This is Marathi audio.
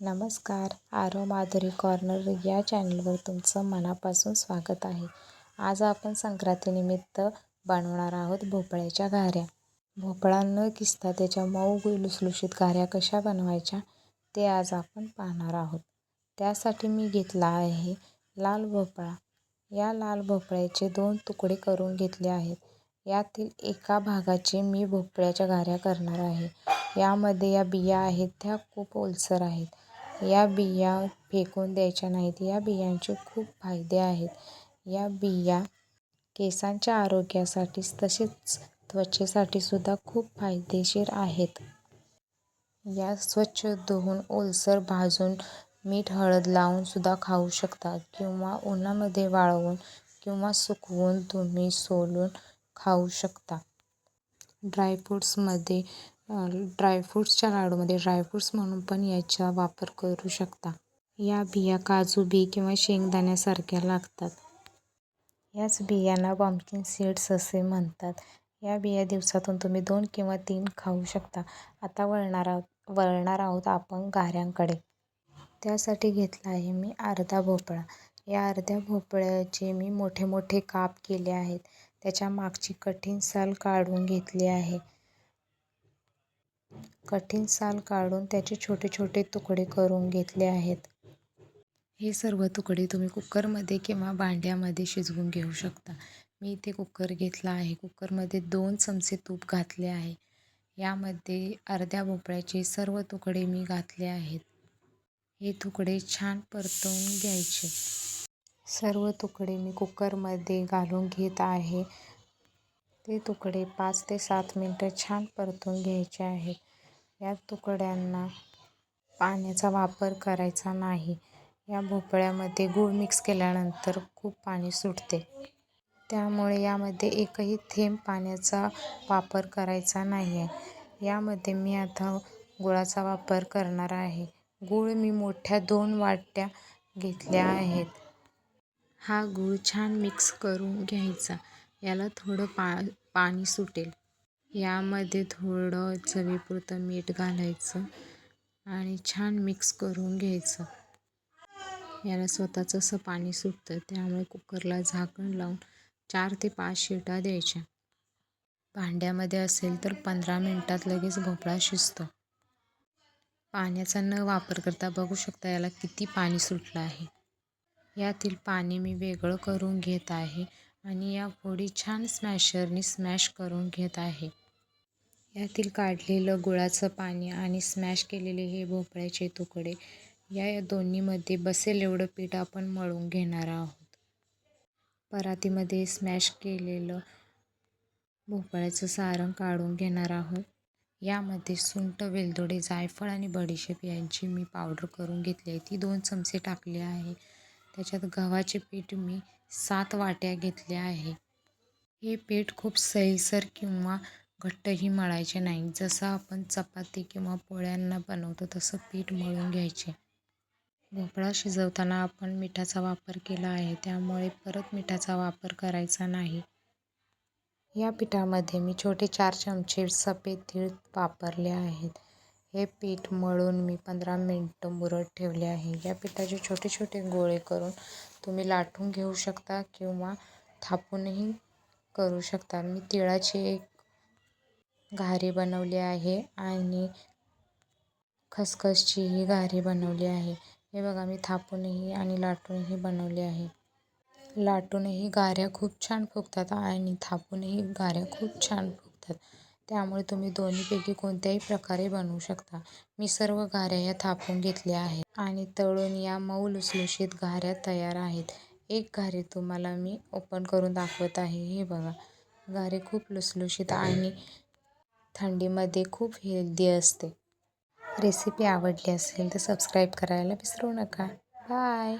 नमस्कार. आरव माधुरी कॉर्नर या चॅनलवर तुमचं मनापासून स्वागत आहे. आज आपण संक्रांतीनिमित्त बनवणार आहोत भोपळ्याच्या घाऱ्या भोपळा न किसता त्याच्या मऊ लुसलुशीत घाऱ्या कशा बनवायच्या ते आज आपण पाहणार आहोत. त्यासाठी मी घेतला आहे लाल भोपळा. या लाल भोपळ्याचे दोन तुकडे करून घेतले आहेत. यातील एका भागाचे मी भोपळ्याच्या घाऱ्या करणार आहे. यामध्ये या बिया आहेत त्या खूप ओलसर आहेत. या बिया फेकून द्यायच्या नाहीत. या बियांचे खूप फायदे आहेत. या बिया केसांच्या आरोग्यासाठी तसेच त्वचेसाठी सुद्धा खूप फायदेशीर आहेत. या स्वच्छ धुवून ओलसर भाजून मीठ हळद लावून सुद्धा खाऊ शकता किंवा उन्हामध्ये वाळवून किंवा सुकवून तुम्ही सोलून खाऊ शकता. ड्रायफ्रूट्समध्ये ड्रायफ्रूट्सच्या लाडूमध्ये ड्रायफ्रूट्स म्हणून पण याचा वापर करू शकता. या बिया काजू बी किंवा शेंगदाण्यासारख्या लागतात. याच बियांना पम्पकिन सीड्स असे म्हणतात. या बिया दिवसातून तुम्ही दोन किंवा तीन खाऊ शकता. आता वळणार आहोत वळणार आहोत आपण गाऱ्यांकडे. त्यासाठी घेतला आहे मी अर्धा भोपळा. या अर्ध्या भोपळ्याचे मी मोठे मोठे काप केले आहेत. त्याच्या मागची कठीण साल काढून घेतली आहे. कठीण साल काढून त्याचे छोटे छोटे तुकडे करून घेतले आहेत. हे सर्व तुकडे तुम्ही कुकरमध्ये किंवा भांड्यामध्ये शिजवून घेऊ शकता. मी इथे कुकर घेतला आहे. कुकरमध्ये दोन चमचे तूप घातले आहे. यामध्ये अर्ध्या भोपळ्याचे सर्व तुकडे मी घातले आहेत. हे तुकडे छान परतवून घ्यायचे. सर्व तुकडे मी कुकरमध्ये घालून घेत आहे. ते तुकडे पाच ते सात मिनटं छान परतून घ्यायचे आहे या तुकड्यांना पाण्याचा वापर करायचा नाही. या भोपळ्यामध्ये गूळ मिक्स केल्यानंतर खूप पाणी सुटते. त्यामुळे यामध्ये एकही थेंब पाण्याचा वापर करायचा नाही आहे यामध्ये मी आता गुळाचा वापर करणार आहे. गूळ मी मोठ्या दोन वाट्या घेतल्या आहेत. हा गूळ छान मिक्स करून घ्यायचा. याला थोडं पा पाणी सुटेल. यामध्ये थोडं चवीपुरतं मीठ घालायचं आणि छान मिक्स करून घ्यायचं. याला स्वतःचं असं पाणी सुटतं त्यामुळे कुकरला झाकण लावून चार ते पाच शिटा द्यायच्या. भांड्यामध्ये असेल तर पंधरा मिनटात लगेच भोपळा शिजतो. पाण्याचा न वापर करता बघू शकता याला किती पाणी सुटलं आहे. यातील पाणी मी वेगळं करून घेत आहे आणि या फोडी छान स्मॅशरनी स्मॅश करून घेत आहे. यातील काढलेलं गुळाचं पाणी आणि स्मॅश केलेले हे भोपळ्याचे तुकडे या या दोन्हीमध्ये बसेल एवढं पीठ आपण मळून घेणार आहोत. परातीमध्ये स्मॅश केलेलं भोपळ्याचं सारण काढून घेणार आहोत. यामध्ये सुंठ वेलदोडे जायफळ आणि बडीशेप यांची मी पावडर करून घेतली आहे. ती दोन चमचे टाकले आहे. त्याच्यात गव्हाचे पीठ मी सात वाट्या घेतले आहे. हे पीठ खूप सैलसर किंवा घट्टही मळायचे नाही. जसं आपण चपाती किंवा पोळ्यांना बनवतो तसं पीठ मळून घ्यायचे. भोपळा शिजवताना आपण मिठाचा वापर केला आहे. त्यामुळे परत मिठाचा वापर करायचा नाही. या पिठामध्ये मी छोटे चार चमचे सफेद तीळ वापरले आहेत. हे पीठ मळून मी पंधरा मिनटं मुरत ठेवले आहे. या पिठाचे छोटे छोटे गोळे करून तुम्ही लाटून घेऊ शकता किंवा थापूनही करू शकता. मी तिळाची एक घारी बनवली आहे आणि खसखसचीही घारी बनवली आहे. हे बघा मी थापूनही आणि लाटूनही बनवली आहे. लाटूनही गाऱ्या खूप छान फुगतात आणि थापूनही गाऱ्या खूप छान फुगतात. त्यामुळे तुम्ही दोन्हीपैकी कोणत्याही प्रकारे बनवू शकता. मी सर्व गाऱ्या या थापून घेतल्या आहेत आणि तळून या मऊ लुसलुशीत गाऱ्या तयार आहेत. एक घारी तुम्हाला मी ओपन करून दाखवत आहे. हे बघा घारी खूप लुसलुशीत आणि थंडीमध्ये खूप हेल्दी असते. रेसिपी आवडली असेल तर सबस्क्राईब करायला विसरू नका. बाय.